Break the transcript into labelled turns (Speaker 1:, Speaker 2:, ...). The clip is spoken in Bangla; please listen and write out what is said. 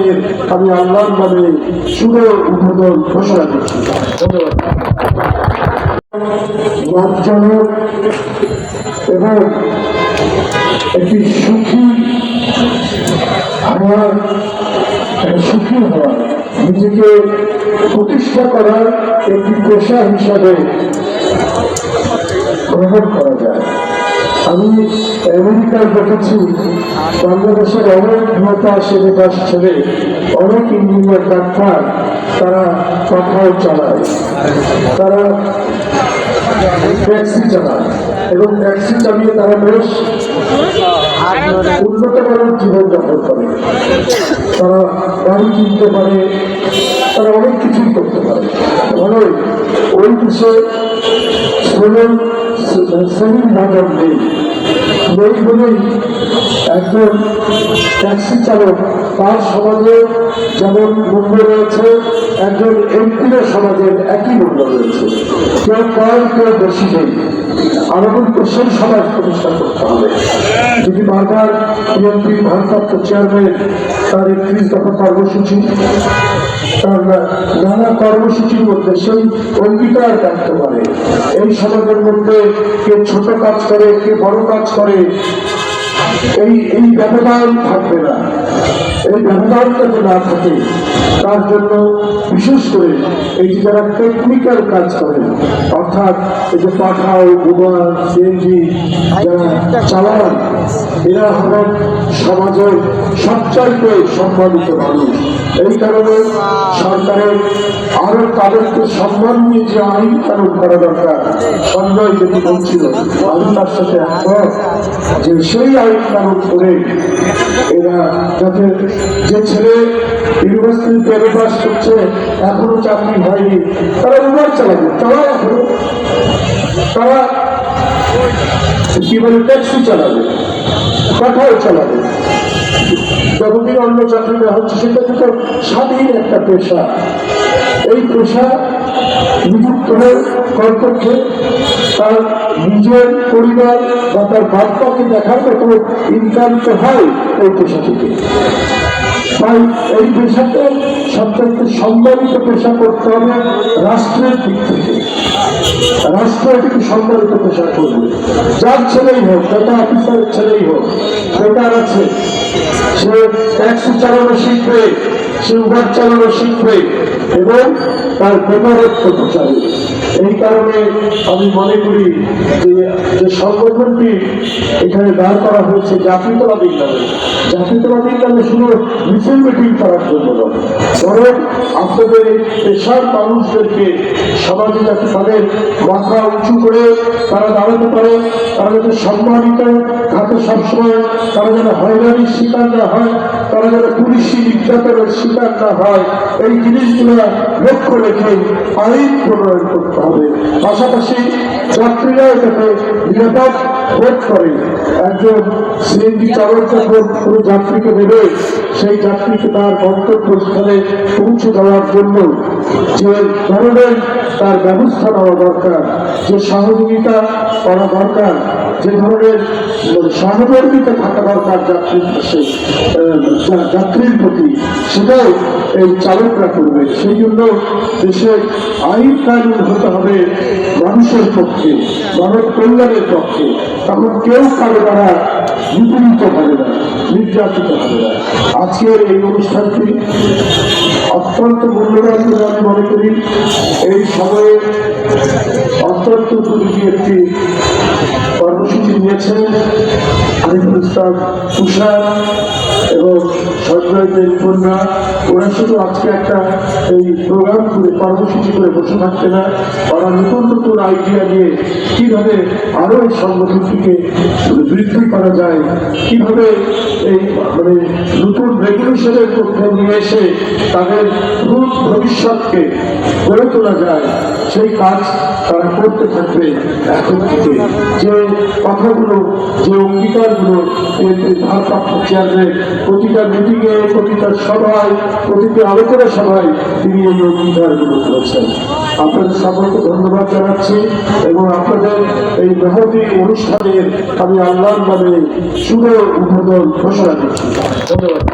Speaker 1: অনুষ্ঠানের আমি আল্লাহর নামে শুভ উদ্বোধন ঘোষণা করছি লাভজনক এবং একটি সুখী হওয়ার সুখী হওয়ার, নিজেকে প্রতিষ্ঠা করার একটি পেশা হিসাবে গ্রহণ করা যায়। আমি আমেরিকায় দেখেছি, বাংলাদেশের অনেক নেতা সেনেতার ছেলে, অনেক ইঞ্জিনিয়ার ডাক্তার, তারা কথাও চালায়। তারা ট্যাক্সি চালায় এবং ট্যাক্সি চালিয়ে তারা বেশ উন্নত মানের জীবনযাপন করে। তারা গাড়ি কিনতে পারে, তারা অনেক কিছুই করতে পারে। ফলে ওই দেশে শ্রমিক শ্রেণির বাজার নেই। নেই বলেই একজন ট্যাক্সি চালক তার সমাজে যেমন মূল্য রয়েছে, একজন এমপির সমাজের একই মূল্য রয়েছে। কেউ কম, কেউ বেশি নেই। আমাদের সেই সমাজ প্রতিষ্ঠা করতে হবে। যদি বারবার বিএনপি ভারপ্রাপ্ত চেয়ারম্যান তার একত্রিশ দফা কর্মসূচি নানা কর্মসূচির মধ্যে সেই অঙ্গীকার রাখতে পারে এই সমাজের মধ্যে কে ছোট কাজ করে, কে বড় কাজ করে, এই এই ব্যবধান থাকবে না। এই ব্যবধান যাতে না থাকে, তার জন্য বিশেষ করে এই যে যারা টেকনিক্যাল কাজ করেন, অর্থাৎ এই যে পাঠাও বোমা সিএনজি, যারা চালান এরা হলেন সমাজের সবচাইতে সম্মানিত মানুষ। এই কারণে সরকারের আরও তাদেরকে সম্মান নিয়ে যে আইন কানুন করা দরকার, সঞ্জয় যেটি বলছিল, আমি তার সাথে একমত যে সেই আইন কানুন করে এরা যাতে যে ছেলে ইউনিভার্সিটিতে এম পাস করছে, এখনও চাকরি হয়নি, তারা উবার চালাবে তারা তারা বলে, ট্যাক্সি চালাবে? পাঠাও চালাবে? যতদিন অন্য চাকরি না হচ্ছে, সেটা কিন্তু স্বাধীন একটা পেশা। এই পেশা নিযুক্ত হয়ে কর্তব্যে তার নিজের পরিবার বা তার বাচ্চাকে দেখার মতো ইনকাম তো হয় এই পেশা থেকে। তাই এই পেশাকে সবচেয়ে সম্মানিত পেশা করতে হবে রাষ্ট্রের দিক থেকে। রাষ্ট্র এটিকে সম্মানিত পেশা করবে। যার ছেলেই হোক ডেটা অফিসারের ছেলেই হোক বেকার আছে, সে ট্যাক্স চালানো শিখবে। সে উবার চালানো শিখবে এবং তার বেকারত্ব প্রচারে এই কারণে আমি মনে করি যে সংগঠনটি এখানে দাঁড় করা হয়েছে জাতীয়তাবাদী নামে জাতীয়তাবাদী নামে শুধু মিছিল মিটিং করার জন্য নয়, বরং আপনাদের পেশার মানুষদেরকে সমাজে যাতে তাদের মাথা উঁচু করে তারা দাঁড়াতে পারে, তারা যাতে সম্মানিত থাকে সবসময়, তারা যেন হয়রানির শিকার না হয় তারা যেন পুলিশি নির্যাতনের শিকার না হয়, এই জিনিসগুলো লক্ষ্য রেখে আইন প্রণয়ন করতে হবে। পাশাপাশি নিরাপদ বোধ করে, একজন সিএনজি চালক কোনো যাত্রীকে দেবে সেই যাত্রীকে তার গন্তব্যস্থানে পৌঁছে দেওয়ার জন্য যে ধরনের তার ব্যবস্থা নেওয়া দরকার, যে সহযোগিতা করা দরকার যে ধরনের সহমর্মিতা থাকা দরকার যাত্রীর প্রতি সেটাও এই চালকরা করবে। সেই জন্য দেশে আইন কানুন হতে হবে মানুষের পক্ষে, মানব কল্যাণের পক্ষে। তখন কেউ কারও দ্বারা নিপীড়িত হবে না, নির্যাতিত হবে না। আজকের এই অনুষ্ঠানটি অত্যন্ত মূল্যবান বলে আমি মনে করি। এই সময়ে অত্যন্ত একটি কর্মসূচি নিয়েছেন আরিফুল ইসলাম তুষার এবং সঞ্জয় দেব কন্যা ওরা শুধু আজকে একটা এই প্রোগ্রাম করে, কর্মসূচি করে বসে থাকছে না। ওরা নতুন নতুন আইডিয়া নিয়ে কীভাবে আরও এই সংগঠনটিকে বৃদ্ধি করা যায়, কীভাবে এই মানে নতুন রেগুলেশনের মধ্যে নিয়ে এসে তাদের ভবিষ্যৎকে গড়ে তোলা যায়, সেই কাজ তারা করতে থাকবে এখন থেকে। যে কথাগুলো, যে অঙ্গীকারগুলো ভারপ্রাপ্ত চেয়ারম্যান প্রতিটা মিটিংয়ে প্রতিটা সভায় অতীতে আলোচনা সভায় তিনি এই অঙ্গীকারগুলো করেছেন। আপনাদের সকলকে ধন্যবাদ জানাচ্ছি এবং আপনাদের এই মেহতি অনুষ্ঠানের আমি আল্লাহর নামে শুভ উদ্বোধন ঘোষণা করছি ধন্যবাদ।